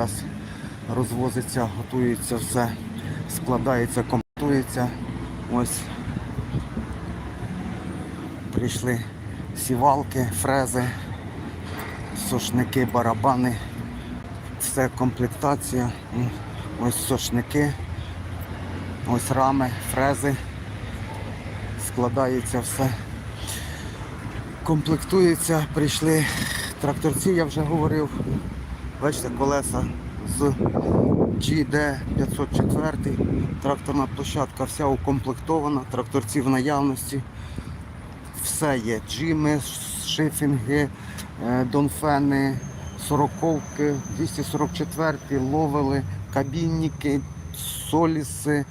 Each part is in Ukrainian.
Зараз розвозиться, готується все, складається, комплектується. Ось прийшли сівалки, фрези, сошники, барабани. Все комплектація. Ось сошники, ось рами, фрези. Складається все. Комплектується, прийшли тракторці, я вже говорив. Бачите, колеса з GD 504. Тракторна площадка вся укомплектована, тракторці в наявності. Все є. Джими, шифінги, е, донфени, сороковки, 244, ловели, кабінники, соліси,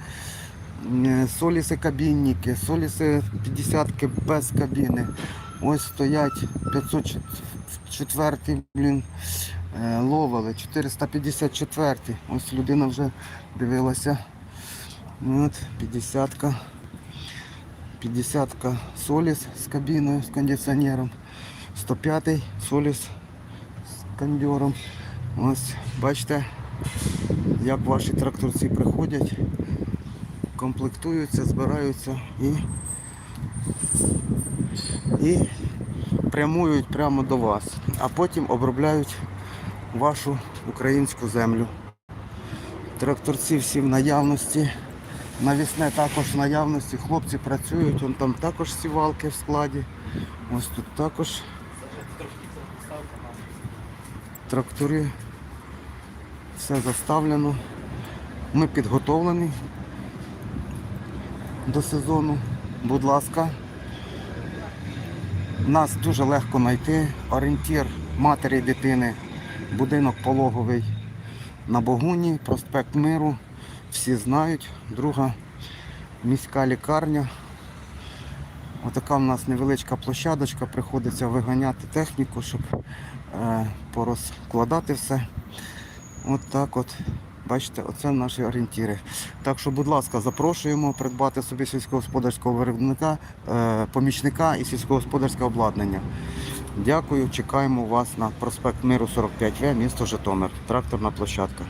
е, соліси кабінники, соліси 50-ки без кабіни. Ось стоять 504 блін, ловили, 454. Ось людина вже дивилася. От, 50-ка. 50-ка Соліс з кабіною, з кондиціонером. 105-й Соліс з кондьором. Ось бачите, як ваші тракторці приходять, комплектуються, збираються і, і прямують прямо до вас, а потім обробляють вашу українську землю. Тракторці всі в наявності. Навісне також в наявності. Хлопці працюють, вон там також сівалки в складі. Ось тут також трактори. Все заставлено. Ми підготовлені до сезону. Будь ласка. Нас дуже легко знайти. Орієнтір матері дитини, будинок пологовий на Богуні, проспект Миру. Всі знають. Друга міська лікарня. Отака в нас невеличка площадочка, приходиться виганяти техніку, щоб е, порозкладати все. От так от. Бачите, оце наші орієнтіри. Так що, будь ласка, запрошуємо придбати собі сільськогосподарського виробника, е, помічника і сільськогосподарське обладнання. Дякую, чекаємо вас на проспект Миру 45В, місто Житомир. Тракторна площадка.